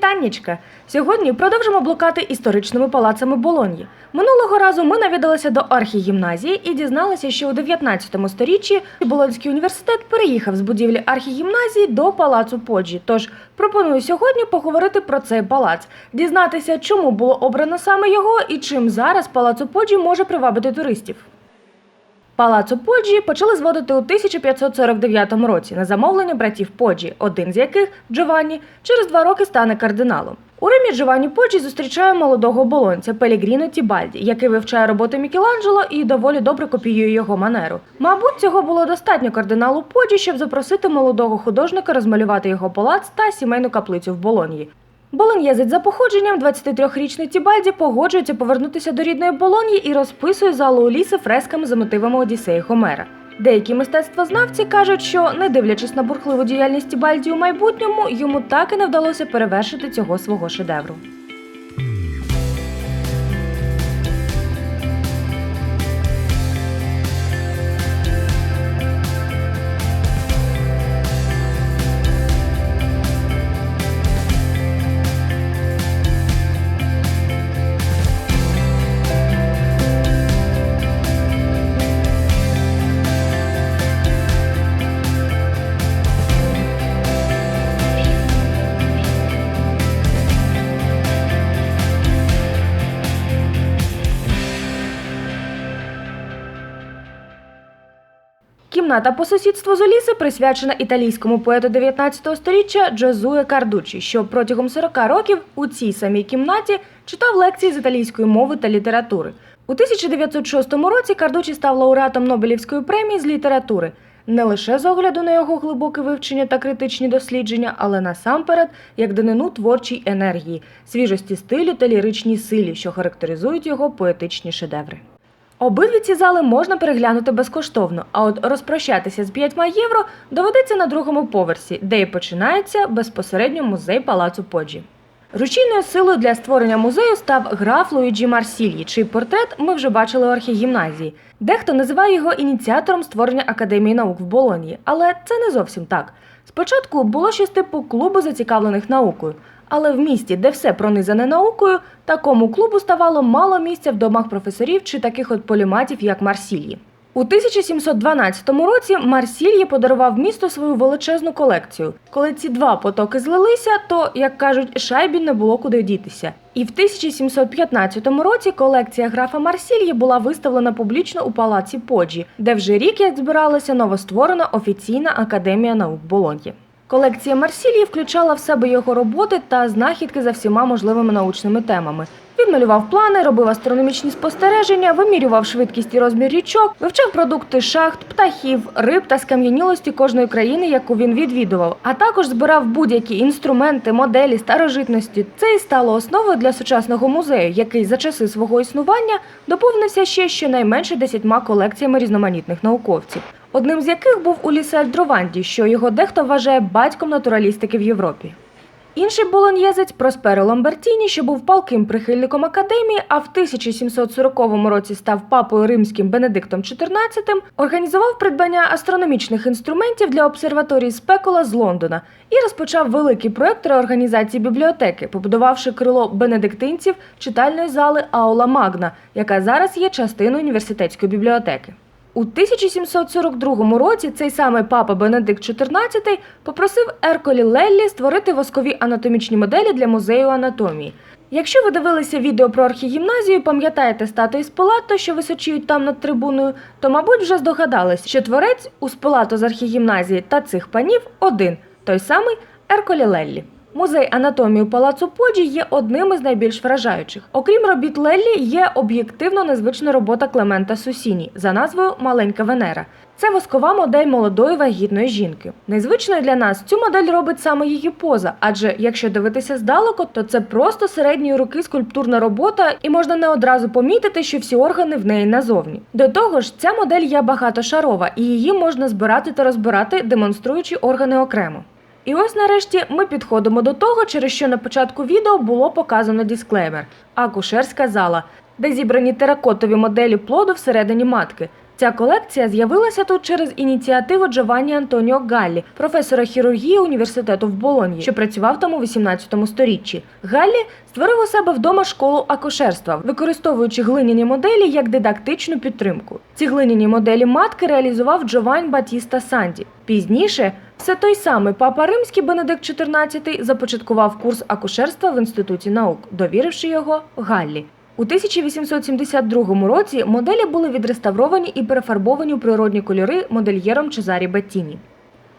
Вітаннячка! Сьогодні продовжимо блукати історичними палацами Болоньї. Минулого разу ми навідалися до архігімназії і дізналися, що у 19 сторіччі Болонський університет переїхав з будівлі архігімназії до палацу Поджі. Тож пропоную сьогодні поговорити про цей палац, дізнатися, чому було обрано саме його і чим зараз палацу Поджі може привабити туристів. Палацу Поджі почали зводити у 1549 році на замовлення братів Поджі, один з яких Джованні через два роки стане кардиналом. У Римі Джованні Поджі зустрічає молодого болонця Пелігріно Тібальді, який вивчає роботи Мікеланджело і доволі добре копіює його манеру. Мабуть, цього було достатньо кардиналу Поджі, щоб запросити молодого художника розмалювати його палац та сімейну каплицю в Болоньї. Болоньєзець за походженням 23-річний Тібальді погоджується повернутися до рідної Болоньї і розписує залу у ліси фресками за мотивами Одіссеї Гомера. Деякі мистецтвознавці кажуть, що, не дивлячись на бурхливу діяльність Тібальді у майбутньому, йому так і не вдалося перевершити цього свого шедевру. Кімната по сусідству з Уліси присвячена італійському поету 19 століття Джозуе Кардучі, що протягом 40 років у цій самій кімнаті читав лекції з італійської мови та літератури. У 1906 році Кардучі став лауреатом Нобелівської премії з літератури. Не лише з огляду на його глибоке вивчення та критичні дослідження, але насамперед як данину творчій енергії, свіжості стилю та ліричній силі, що характеризують його поетичні шедеври. Обидві ці зали можна переглянути безкоштовно, а от розпрощатися з 5 євро доведеться на другому поверсі, де і починається безпосередньо музей палацу Поджі. Рушійною силою для створення музею став граф Луїджі Марсільї, чий портрет ми вже бачили у архігімназії. Дехто називає його ініціатором створення академії наук в Болонії, але це не зовсім так. Спочатку було щось типу клубу зацікавлених наукою, але в місті, де все пронизане наукою, такому клубу ставало мало місця в домах професорів чи таких от поліматів, як Марсільї. У 1712 році Марсільє подарував місту свою величезну колекцію. Коли ці два потоки злилися, то, як кажуть, шайбі не було куди дітися. І в 1715 році колекція графа Марсільє була виставлена публічно у палаці Поджі, де вже рік як збиралася новостворена офіційна академія наук Болоньї. Колекція Марсілії включала в себе його роботи та знахідки за всіма можливими научними темами. Він малював плани, робив астрономічні спостереження, вимірював швидкість і розмір річок, вивчав продукти шахт, птахів, риб та скам'янілості кожної країни, яку він відвідував, а також збирав будь-які інструменти, моделі, старожитності. Це і стало основою для сучасного музею, який за часи свого існування доповнився ще щонайменше десятьма колекціями різноманітних науковців. Одним з яких був Улісель Дрованді, що його дехто вважає батьком натуралістики в Європі. Інший болоньєзець Просперо Ламбертіні, що був палким прихильником академії, а в 1740 році став папою римським Бенедиктом XIV, організував придбання астрономічних інструментів для обсерваторії Спекула з Лондона і розпочав великий проект реорганізації бібліотеки, побудувавши крило бенедиктинців читальної зали Аула Магна, яка зараз є частиною університетської бібліотеки. У 1742 році цей самий папа Бенедикт XIV попросив Ерколі Леллі створити воскові анатомічні моделі для музею анатомії. Якщо ви дивилися відео про архігімназію, пам'ятаєте статуї Спилато, що височіють там над трибуною, то, мабуть, вже здогадались, що творець у Спилато з архігімназії та цих панів один той самий Ерколі Леллі. Музей анатомії Палацу Поджі є одним із найбільш вражаючих. Окрім робіт Леллі, є об'єктивно незвична робота Клемента Сусіні за назвою Маленька Венера. Це воскова модель молодої вагітної жінки. Незвичною для нас цю модель робить саме її поза, адже якщо дивитися здалеку, то це просто середньої руки скульптурна робота, і можна не одразу помітити, що всі органи в неї назовні. До того ж, ця модель є багатошарова, і її можна збирати та розбирати, демонструючи органи окремо. І ось нарешті ми підходимо до того, через що на початку відео було показано дисклеймер акушерська зала, де зібрані теракотові моделі плоду всередині матки. Ця колекція з'явилася тут через ініціативу Джованні Антоніо Галлі, професора хірургії університету в Болоньї, що працював там у 18 сторіччі. Галлі створив у себе вдома школу акушерства, використовуючи глиняні моделі як дидактичну підтримку. Ці глиняні моделі матки реалізував Джовань Батіста Санді. Пізніше все той самий папа римський Бенедикт XIV започаткував курс акушерства в інституті наук, довіривши його Галлі. У 1872 році моделі були відреставровані і перефарбовані у природні кольори модельєром Чезарі Беттіні.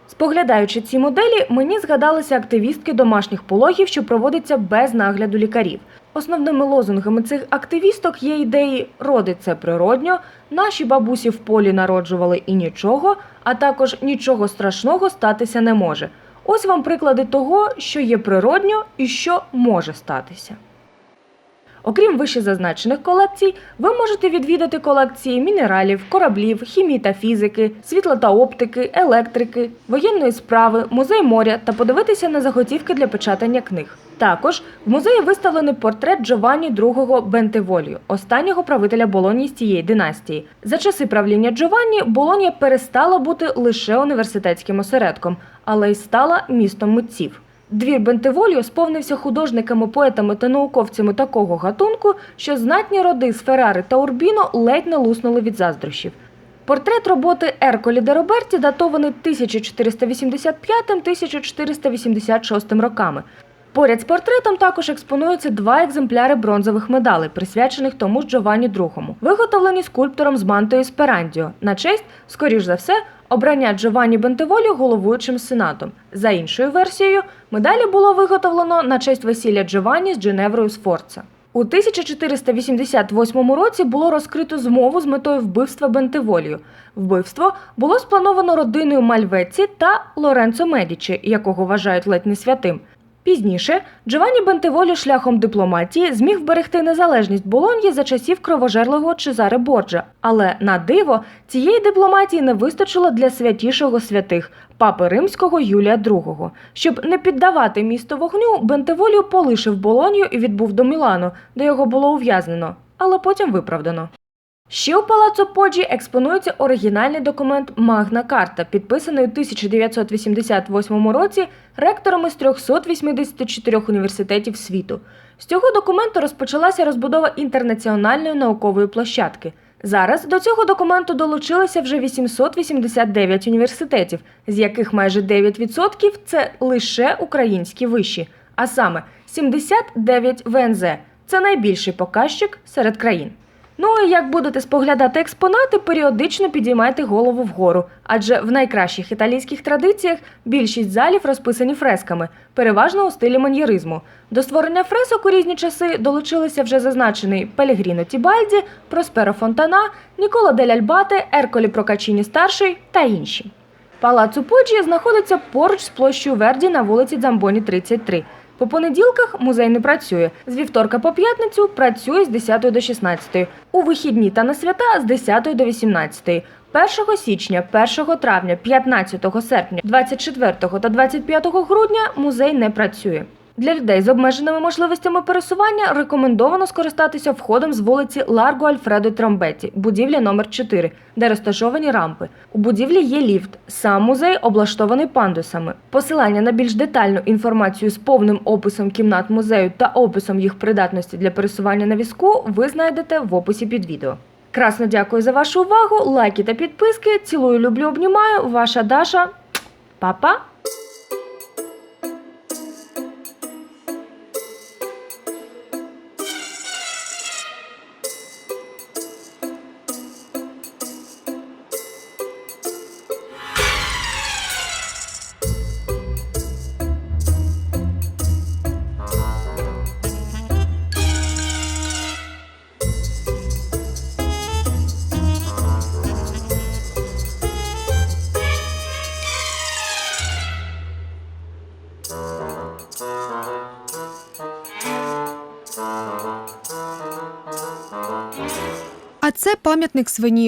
Споглядаючи ці моделі, мені згадалися активістки домашніх пологів, що проводяться без нагляду лікарів. Основними лозунгами цих активісток є ідеї роди це природньо, наші бабусі в полі народжували і нічого, а також нічого страшного статися не може. Ось вам приклади того, що є природньо і що може статися. Окрім вищезазначених колекцій, ви можете відвідати колекції мінералів, кораблів, хімії та фізики, світла та оптики, електрики, воєнної справи, музей моря та подивитися на заготівки для печатання книг. Також в музеї виставлений портрет Джованні II Бентеволію, останнього правителя Болонії з цієї династії. За часи правління Джованні Болонія перестала бути лише університетським осередком, але й стала містом митців. Двір Бентеволіо сповнився художниками, поетами та науковцями такого гатунку, що знатні роди з Феррари та Урбіно ледь не луснули від заздрощів. Портрет роботи Ерколі де Роберті датований 1485-1486 роками. Поряд з портретом також експонуються два екземпляри бронзових медалей, присвячених тому ж Джованні II, виготовлені скульптором з мантою Сперандіо на честь, скоріш за все, обрання Джованні Бентеволі головуючим сенатом. За іншою версією, медалі було виготовлено на честь весілля Джованні з Дженеврою Сфорца. У 1488 році було розкрито змову з метою вбивства Бентеволію. Вбивство було сплановано родиною Мальвеці та Лоренцо Медічі, якого вважають ледь не святим. Пізніше Джованні Бентеволі шляхом дипломатії зміг вберегти незалежність Болоньї за часів кровожерливого Чезаре Борджа. Але на диво цієї дипломатії не вистачило для святішого святих папи римського Юлія II. Щоб не піддавати місто вогню, Бентеволію полишив Болонью і відбув до Мілану, де його було ув'язнено, але потім виправдано. Ще у Палацо Поджі експонується оригінальний документ Магна Карта, підписаний у 1988 році ректорами з 384 університетів світу. З цього документу розпочалася розбудова інтернаціональної наукової площадки. Зараз до цього документу долучилося вже 889 університетів, з яких майже 9% – це лише українські виші, а саме 79 ВНЗ. Це найбільший показчик серед країн. Ну і як будете споглядати експонати, періодично підіймайте голову вгору, адже в найкращих італійських традиціях більшість залів розписані фресками, переважно у стилі маньєризму. До створення фресок у різні часи долучилися вже зазначений Пелегріно Тібальді, Просперо Фонтана, Нікола дель Альбате, Ерколі Прокачіні старший та інші. Палацу Поджі знаходиться поруч з площею Верді на вулиці Дзамбоні 33. По понеділках музей не працює. З вівторка по п'ятницю працює з 10 до 16. У вихідні та на свята з 10 до 18. 1 січня, 1 травня, 15 серпня, 24 та 25 грудня музей не працює. Для людей з обмеженими можливостями пересування рекомендовано скористатися входом з вулиці Ларго Альфредо Трамбеті, будівля номер 4, де розташовані рампи. У будівлі є ліфт. Сам музей облаштований пандусами. Посилання на більш детальну інформацію з повним описом кімнат музею та описом їх придатності для пересування на візку ви знайдете в описі під відео. Красно дякую за вашу увагу, лайки та підписки. Цілую, люблю, обнімаю. Ваша Даша. Па-па! Пам'ятник свині.